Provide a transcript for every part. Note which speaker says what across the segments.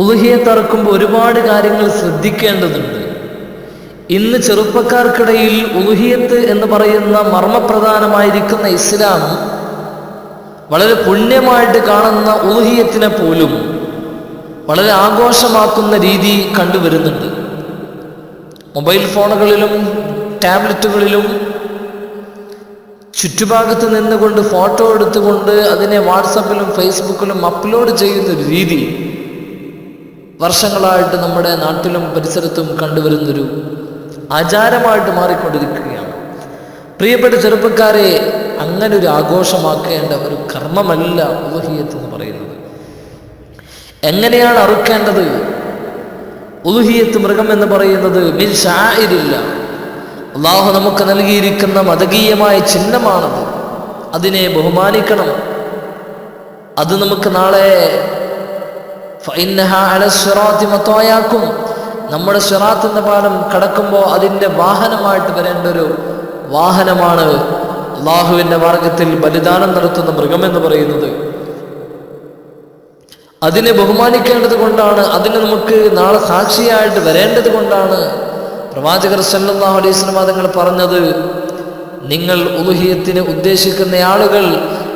Speaker 1: ഉലുഹിയെ തറക്കുമ്പോൾ ഒരുപാട് കാര്യങ്ങൾ ശ്രദ്ധിക്കേണ്ടതുണ്ട്. ഇന്ന് ചെറുപ്പക്കാർക്കിടയിൽ ഉലുഹിയത്ത് എന്ന് പറയുന്ന മർമ്മപ്രധാനമായിരിക്കുന്ന ഇസ്ലാം വളരെ പുണ്യമായിട്ട് കാണുന്ന ഉലുഹിയത്തിനെ പോലും വളരെ ആഘോഷമാക്കുന്ന രീതി കണ്ടുവരുന്നുണ്ട്. മൊബൈൽ ഫോണുകളിലും ടാബ്ലറ്റുകളിലും ചുറ്റുഭാഗത്ത് നിന്നുകൊണ്ട് ഫോട്ടോ എടുത്തുകൊണ്ട് അതിനെ വാട്സപ്പിലും ഫേസ്ബുക്കിലും അപ്ലോഡ് ചെയ്യുന്ന ഒരു രീതി വർഷങ്ങളായിട്ട് നമ്മുടെ നാട്ടിലും പരിസരത്തും കണ്ടുവരുന്നൊരു ആചാരമായിട്ട് മാറിക്കൊണ്ടിരിക്കുകയാണ്. പ്രിയപ്പെട്ട ചെറുപ്പക്കാരെ അങ്ങനെ ഒരു ആഘോഷമാക്കേണ്ട ഒരു കർമ്മമല്ല ഉലുഹിയത്ത് എന്ന് പറയുന്നത്. എങ്ങനെയാണ് അറുക്കേണ്ടത്? ഉലുഹിയത്ത് മൃഗം എന്ന് പറയുന്നത് മിൻ അള്ളാഹു നമുക്ക് നൽകിയിരിക്കുന്ന മതകീയമായ ചിഹ്നമാണത്. അതിനെ ബഹുമാനിക്കണം. അത് നമുക്ക് നാളെ മത്തോയാക്കും. നമ്മുടെ സിറാത്ത് എന്ന പാലം കടക്കുമ്പോൾ അതിന്റെ വാഹനമായിട്ട് വരേണ്ട ഒരു വാഹനമാണ് അള്ളാഹുവിന്റെ മാർഗത്തിൽ ബലിദാനം നടത്തുന്ന മൃഗമെന്ന് പറയുന്നത്. അതിനെ ബഹുമാനിക്കേണ്ടത് കൊണ്ടാണ് അതിന് നമുക്ക് നാളെ സാക്ഷിയായിട്ട് വരേണ്ടത് കൊണ്ടാണ് പ്രവാചകർ സല്ലല്ലാഹു അലൈഹി പറഞ്ഞത് നിങ്ങൾ ഉലുഹിയത്തിന് ഉദ്ദേശിക്കുന്ന ആളുകൾ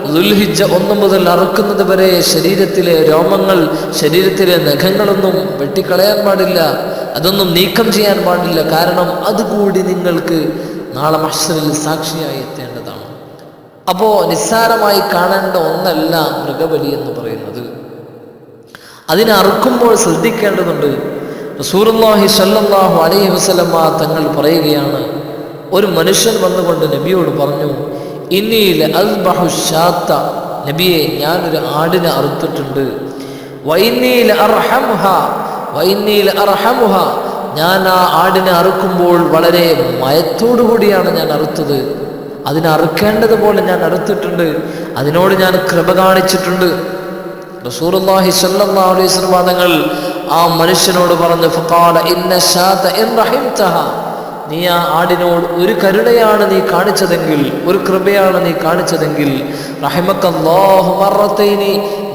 Speaker 1: ദുൽഹിജ ഒന്ന് മുതൽ അറുക്കുന്നത് വരെ ശരീരത്തിലെ രോമങ്ങൾ ശരീരത്തിലെ നഖങ്ങളൊന്നും വെട്ടിക്കളയാൻ പാടില്ല. അതൊന്നും നീക്കം ചെയ്യാൻ പാടില്ല. കാരണം അതുകൂടി നിങ്ങൾക്ക് നാളെ മഷറിൽ സാക്ഷിയായി എത്തേണ്ടതാണ്. അപ്പോ നിസ്സാരമായി കാണേണ്ട ഒന്നല്ല മൃഗബലി എന്ന് പറയുന്നത്. അതിനെ അറുക്കുമ്പോൾ ശ്രദ്ധിക്കേണ്ടതുണ്ട്. റസൂറുല്ലാഹി സല്ലല്ലാഹു അലൈഹി വസല്ലമ തങ്ങൾ പറയുകയാണ് ഒരു മനുഷ്യൻ വന്നുകൊണ്ട് നബിയോട് പറഞ്ഞു ഇന്നീൽ അൽബഹു ഷാത്ത നബിയെ ഞാനൊരു ആടിനെ അറുത്തിട്ടുണ്ട്. വൈന്നീൽ അർഹമുഹ. വൈന്നീൽ അർഹമുഹ. ഞാൻ ആ ആടിനെ അറുക്കുമ്പോൾ വളരെ മയത്തോടു കൂടിയാണ് ഞാൻ അറുത്തത്. അതിനെ അറുക്കേണ്ടതുപോലെ ഞാൻ അറുത്തിട്ടുണ്ട്. അതിനോട് ഞാൻ കൃപ കാണിച്ചിട്ടുണ്ട്. റസൂലുള്ളാഹി സ്വല്ലല്ലാഹു അലൈഹി തങ്ങൾ ആ മനുഷ്യനോട് പറഞ്ഞു ഫഖാല ഇന്ന ഷാത ഇൻ റഹിംതഹ. നീ ആ ആടിനോട് ഒരു കരുണയാണ് നീ കാണിച്ചതെങ്കിൽ ഒരു കൃപയാണ് നീ കാണിച്ചതെങ്കിൽ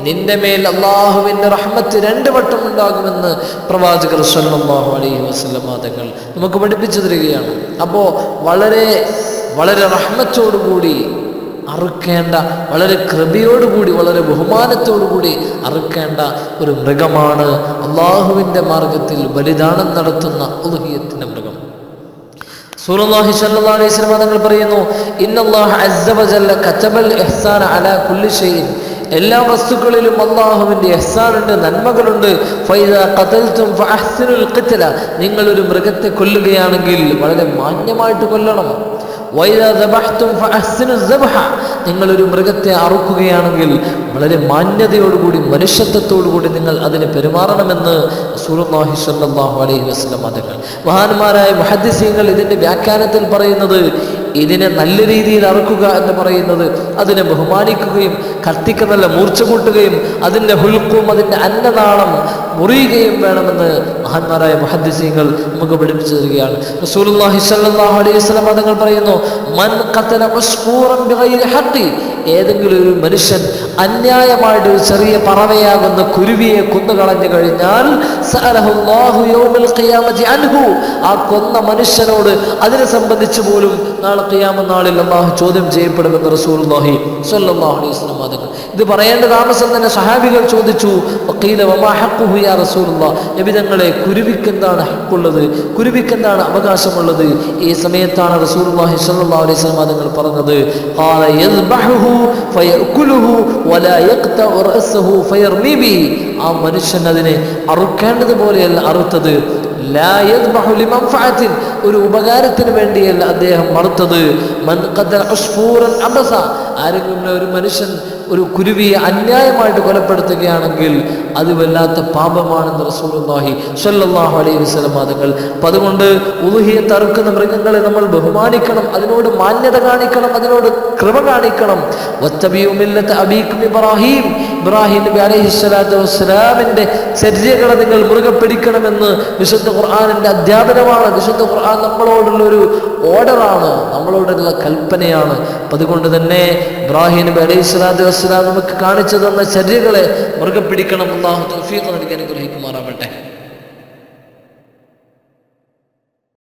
Speaker 1: നിന്റെ മേൽ അള്ളാഹുവിന്റെ റഹ്മത്ത് രണ്ട് വട്ടം ഉണ്ടാകുമെന്ന് പ്രവാചകർ സല്ലല്ലാഹു അലൈഹി വസ്ലം തങ്ങൾ നമുക്ക് പഠിപ്പിച്ചു തരികയാണ്. അപ്പോൾ വളരെ വളരെ റഹ്മത്തോടുകൂടി അറുക്കേണ്ട വളരെ കൃപയോടുകൂടി വളരെ ബഹുമാനത്തോടുകൂടി അറുക്കേണ്ട ഒരു മൃഗമാണ് അള്ളാഹുവിന്റെ മാർഗത്തിൽ ബലിദാനം നടത്തുന്ന ഉദഹീയത്തിന്റെ മൃഗം. സൂറല്ലാഹി സല്ലല്ലാഹു അലൈഹി വസല്ലം തങ്ങൾ പറയുന്നു ഇന്നല്ലാഹു അസ്സ വജല്ല കതബൽ ഇഹ്സാന അലാ കുല്ലി ഷൈഇൻ. എല്ലാ വസ്തുക്കളിലും അള്ളാഹുവിന്റെ എഹ്സാനുണ്ട് നന്മകളുണ്ട്. ഫൈദ ഖതൽതും ഫഅഹ്സിനുൽ ഖിത്ല. നിങ്ങൾ ഒരു മൃഗത്തെ കൊല്ലുകയാണെങ്കിൽ വളരെ മാന്യമായിട്ട് കൊല്ലണം. ഒരു മൃഗത്തെ അറുക്കുകയാണെങ്കിൽ വളരെ മാന്യതയോടുകൂടി മനുഷ്യത്വത്തോടുകൂടി നിങ്ങൾ അതിന് പെരുമാറണമെന്ന് റസൂലുള്ളാഹി സ്വല്ലല്ലാഹു അലൈഹി വസല്ലം തങ്ങൾ മഹാന്മാരായ മുഹദ്ദിസീങ്ങൾ ഇതിന്റെ വ്യാഖ്യാനത്തിൽ പറയുന്നത് ഇതിനെ നല്ല രീതിയിൽ അറുക്കുക എന്ന് പറയുന്നത് അതിനെ ബഹുമാനിക്കുകയും കത്തിക്ക് നല്ല മൂർച്ച കൂട്ടുകയും അതിന്റെ ഹുൽക്കും അതിന്റെ അന്നനാളം മുറിയുകയും വേണമെന്ന് മഹാന്മാരായ മുഹദ്ദിസീങ്ങൾ നമുക്ക് പഠിപ്പിച്ചു തരികയാണ്. റസൂലുള്ളാഹി അലൈഹി വസല്ലം തങ്ങൾ പറയുന്നു മൻ ഖതല ബിഗൈരി ഹഖി ഏതെങ്കിലും ഒരു മനുഷ്യൻ അന്യായമായിട്ട് ഒരു ചെറിയ പറവയാകുന്ന കുരുവിയെ കൊന്നുകളഞ്ഞു കഴിഞ്ഞാൽ ആ കൊന്ന മനുഷ്യനോട് അതിനെ സംബന്ധിച്ച് പോലും നാളെ ഖിയാമ നാളിൽ അള്ളാഹു ചോദ്യം ചെയ്യപ്പെടുമെന്ന് സ്വല്ലല്ലാഹു അലൈഹി ഇത് പറയേണ്ട താമസം തന്നെ സഹാബികൾ ചോദിച്ചു എവിധങ്ങളെ വമാ ഹഖുഹു യാ റസൂലുള്ളാഹ് നബി തങ്ങളെ കുരുവിക്ക് എന്താണ് ഹക്കുള്ളത്? കുരുവിക്ക് എന്താണ് അവകാശമുള്ളത്? ഈ സമയത്താണ് റസൂലുള്ളാഹി സ്വല്ലല്ലാഹു അലൈഹി വസല്ലം തങ്ങൾ പറഞ്ഞത്. ആ മനുഷ്യൻ അതിനെ അറുക്കേണ്ടതുപോലെയല്ല അറുത്തത്. ഒരു ഉപകാരത്തിന് വേണ്ടിയല്ല അദ്ദേഹം മറുത്തത് ആരെങ്കിലും ഒരു മനുഷ്യൻ ഒരു കുരുവിയെ അന്യായമായിട്ട് കൊലപ്പെടുത്തുകയാണെങ്കിൽ അത് വല്ലാത്ത പാപമാണെന്ന് റസൂലുള്ളാഹി സ്വല്ലല്ലാഹു അലൈഹി വസല്ലം തങ്ങൾ അപ്പം അതുകൊണ്ട് ഉലുഹിയെ തറുക്കുന്ന മൃഗങ്ങളെ നമ്മൾ ബഹുമാനിക്കണം അതിനോട് മാന്യത കാണിക്കണം അതിനോട് കൃപ കാണിക്കണം. വത്തബിയു അബീഖ് ഇബ്രാഹിം. ഇബ്രാഹിം നബി അലൈഹി സ്വലാത്തു വസ്സലാമിന്റെ ചര്യകളെ നിങ്ങൾ മുറുകെ പിടിക്കണമെന്ന് വിശുദ്ധ ഖുർആാനിന്റെ അധ്യാപനമാണ്. വിശുദ്ധ ഖുർആൻ നമ്മളോടുള്ള ഒരു ഓർഡറാണ്. നമ്മളോടുള്ള കൽപ്പനയാണ്. അപ്പം അതുകൊണ്ട് തന്നെ ഇബ്രാഹിം നബി അലൈഹി സ്വലാത്തു വസ്സലാം നമുക്ക് കാണിച്ചു തന്ന ചര്യകളെ മുറുകെ പിടിക്കണം അള്ളാഹു തൗഫീഖ് നൽകി അനുഗ്രഹിക്കുമാറാവട്ടെ.